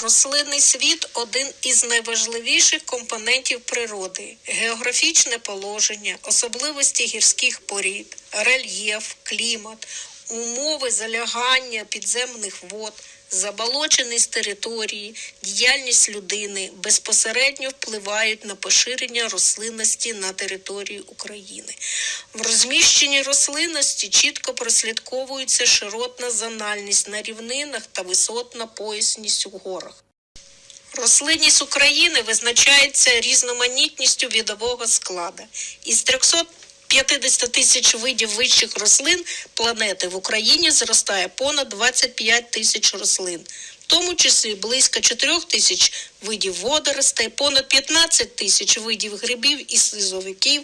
Рослинний світ один із найважливіших компонентів природи: географічне положення, особливості гірських порід, рельєф, клімат, умови залягання підземних вод, заболоченість території, діяльність людини безпосередньо впливають на поширення рослинності на території України. В розміщенні рослинності чітко прослідковується широтна зональність на рівнинах та висотна поясність у горах. Рослинність України визначається різноманітністю відового складу. Із 350 тисяч видів вищих рослин планети в Україні зростає понад 25 тисяч рослин, в тому числі близько 4 тисяч видів водоростей, понад 15 тисяч видів грибів і слизовиків,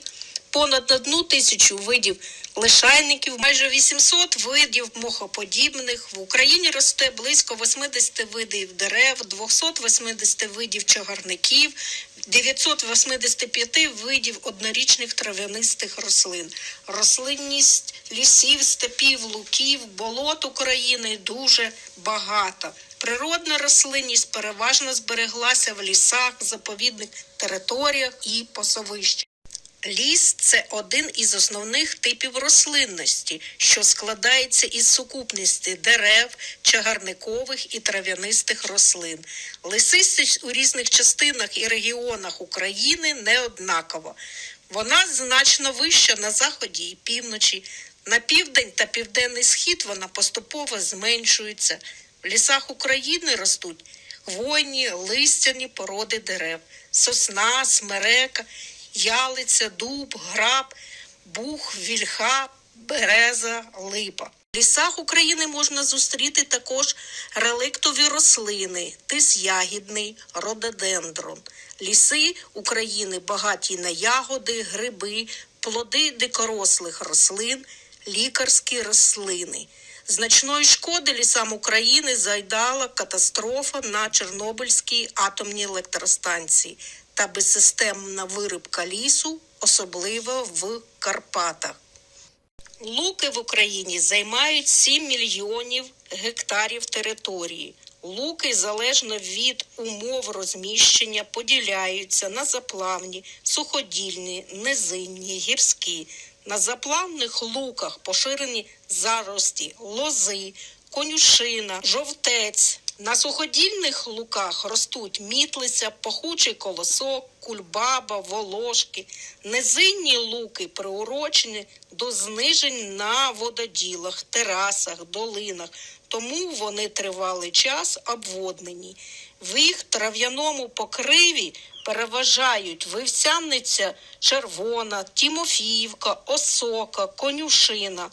понад одну тисячу видів лишайників, майже 800 видів мохоподібних. В Україні росте близько 80 видів дерев, 280 видів чагарників, 985 видів однорічних трав'янистих рослин. Рослинність лісів, степів, луків, болот України дуже багата. Природна рослинність переважно збереглася в лісах, заповідних територіях і пасовищах. Ліс це один із основних типів рослинності, що складається із сукупності дерев, чагарникових і трав'янистих рослин. Лисистість у різних частинах і регіонах України не однакова. Вона значно вища на заході і півночі. На південь та південний схід вона поступово зменшується. В лісах України ростуть хвойні, листяні породи дерев, сосна, смерека, ялиця, дуб, граб, бух, вільха, береза, липа. В лісах України можна зустріти також реликтові рослини, тис ягідний, рододендрон. Ліси України багаті на ягоди, гриби, плоди дикорослих рослин, лікарські рослини. Значної шкоди лісам України завдала катастрофа на Чорнобильській атомній електростанції та безсистемна вирубка лісу, особливо в Карпатах. Луки в Україні займають 7 мільйонів гектарів території. Луки залежно від умов розміщення поділяються на заплавні, суходільні, низинні, гірські. На заплавних луках поширені зарості, лози, конюшина, жовтець. На суходільних луках ростуть мітлиця, пахучий колосок, кульбаба, волошки. Низинні луки приурочені до знижень на вододілах, терасах, долинах, тому вони тривалий час обводнені. В їх трав'яному покриві переважають вивсяниця червона, тімофіївка, осока, конюшина.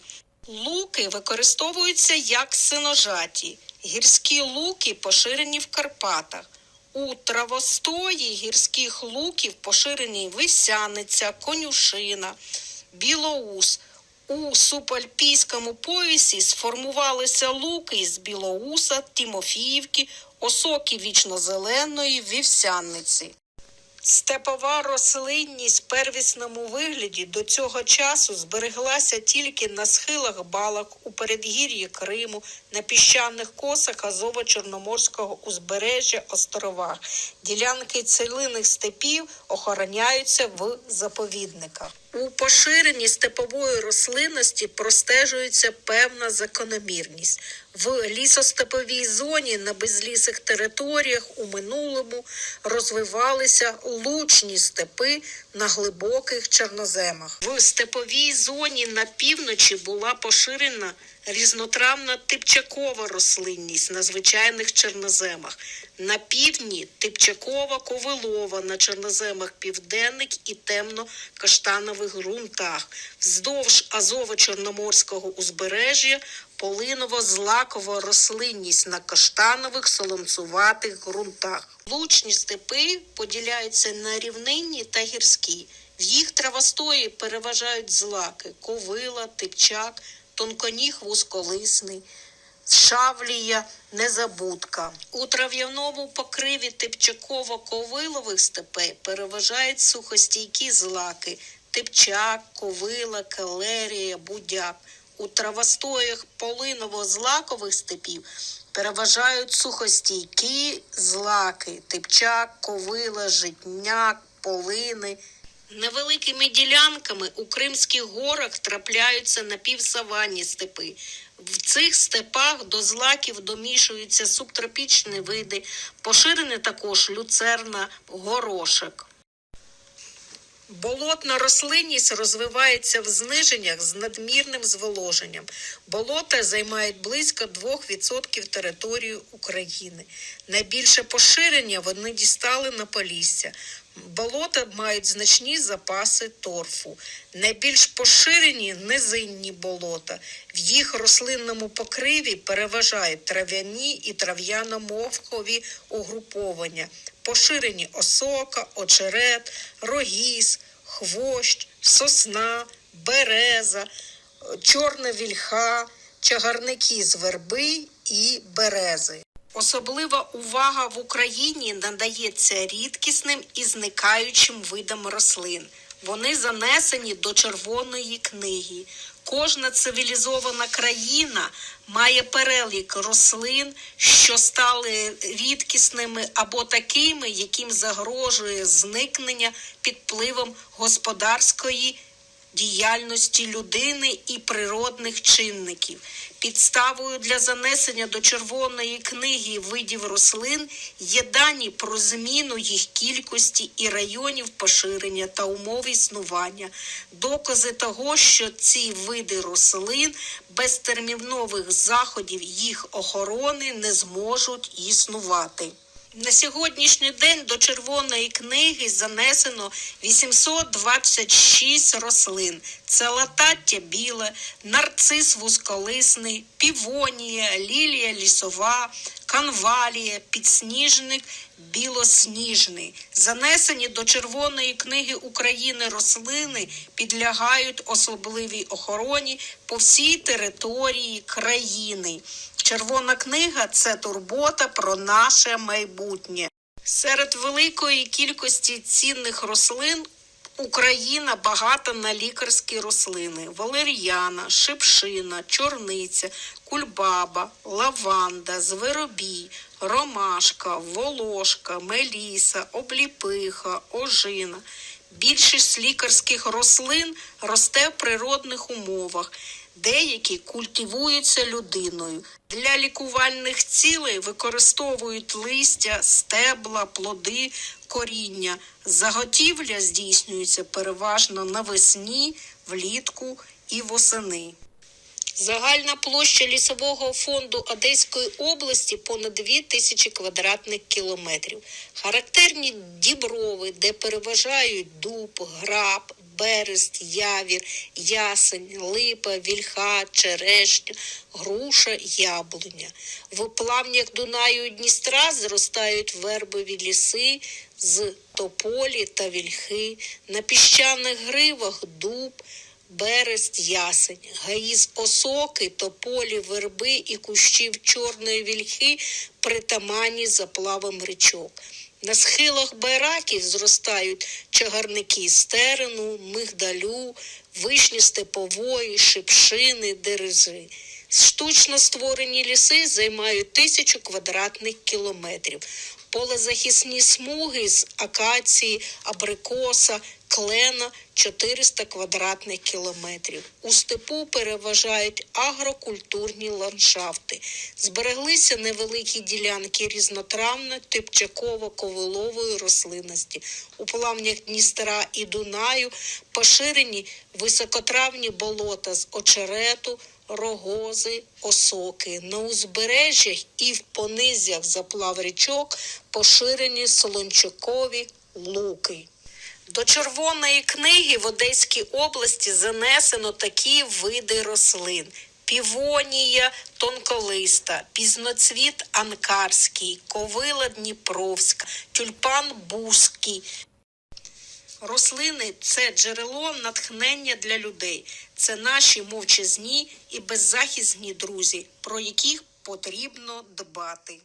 Луки використовуються як синожаті. Гірські луки поширені в Карпатах. У травостої гірських луків поширені висяниця, конюшина, білоус. У супальпійському поясі сформувалися луки з білоуса, Тімофіївки, осоки вічнозеленої, вівсяниці. Степова рослинність в первісному вигляді до цього часу збереглася тільки на схилах балок у передгір'ї Криму, на піщаних косах Азово-Чорноморського узбережжя островах. Ділянки целинних степів охороняються в заповідниках. У поширенні степової рослинності простежується певна закономірність. В лісостеповій зоні на безлісих територіях у минулому розвивалися лучні степи на глибоких чорноземах. В степовій зоні на півночі була поширена різнотравна типчакова рослинність на звичайних чорноземах. На півдні типчакова ковилова на чорноземах південних і темно-каштанових ґрунтах. Вздовж Азово-Чорноморського узбережжя полиново-злакова рослинність на каштанових солонцуватих ґрунтах. Лучні степи поділяються на рівнинні та гірські. В їх травостої переважають злаки, ковила, типчак, тонконіг вузколисний, шавлія, незабудка. У трав'яному покриві типчаково-ковилових степей переважають сухостійкі злаки, типчак, ковила, калерія, будяк. У травостоях полиново-злакових степів Переважають сухостійкі злаки, типчак, ковила, житняк, полини. Невеликими ділянками у Кримських горах трапляються напівсаванні степи. В цих степах до злаків домішуються субтропічні види, поширений також люцерна, горошек. Болотна рослинність розвивається в зниженнях з надмірним зволоженням. Болота займають близько 2% території України. Найбільше поширення вони дістали на Полісся. Болота мають значні запаси торфу. Найбільш поширені низинні болота. В їх рослинному покриві переважають трав'яні і трав'яно-мовкові угруповання. Поширені осока, очерет, рогіз, хвощ, сосна, береза, чорна вільха, чагарники з верби і берези. Особлива увага в Україні надається рідкісним і зникаючим видам рослин. Вони занесені до Червоної книги. Кожна цивілізована країна має перелік рослин, що стали рідкісними або такими, яким загрожує зникнення під впливом господарської діяльності людини і природних чинників. Підставою для занесення до Червоної книги видів рослин є дані про зміну їх кількості і районів поширення та умов існування, докази того, що ці види рослин без термінових заходів їх охорони не зможуть існувати. На сьогоднішній день до Червоної книги занесено 826 рослин. Це латаття біле, нарцис вузколисний, півонія, лілія лісова, канвалія, підсніжник білосніжний. Занесені до Червоної книги України рослини підлягають особливій охороні по всій території країни. Червона книга це турбота про наше майбутнє. Серед великої кількості цінних рослин Україна багата на лікарські рослини: валер'яна, шипшина, чорниця, кульбаба, лаванда, зверобій, ромашка, волошка, меліса, обліпиха, ожина. Більшість лікарських рослин росте в природних умовах. Деякі культивуються людиною. Для лікувальних цілей використовують листя, стебла, плоди, коріння. Заготівля здійснюється переважно навесні, влітку і восени. Загальна площа лісового фонду Одеської області понад 2 тисячі квадратних кілометрів. Характерні діброви, де переважають дуб, граб, берест, явір, ясень, липа, вільха, черешня, груша, яблуня. В плавнях Дунаю Дністра зростають вербові ліси з тополі та вільхи, на піщаних гривах дуб, берест, ясень, гаї з осоки, тополі, верби і кущів чорної вільхи притаманні заплавам річок. На схилах байраків зростають чагарники стерену, мигдалю, вишні степової, шипшини, дерези. Штучно створені ліси займають тисячу квадратних кілометрів. Полезахисні смуги з акації, абрикоса, клена 400 квадратних кілометрів. У степу переважають агрокультурні ландшафти. Збереглися невеликі ділянки різнотравної типчаково-ковилової рослинності. У плавнях Дністра і Дунаю поширені високотравні болота з очерету, рогози, осоки. На узбережжях і в понизях заплав річок поширені солончакові луки. До Червоної книги в Одеській області занесено такі види рослин: півонія тонколиста, пізноцвіт анкарський, ковила дніпровська, тюльпан бузький. Рослини це джерело натхнення для людей. Це наші мовчазні і беззахисні друзі, про яких потрібно дбати.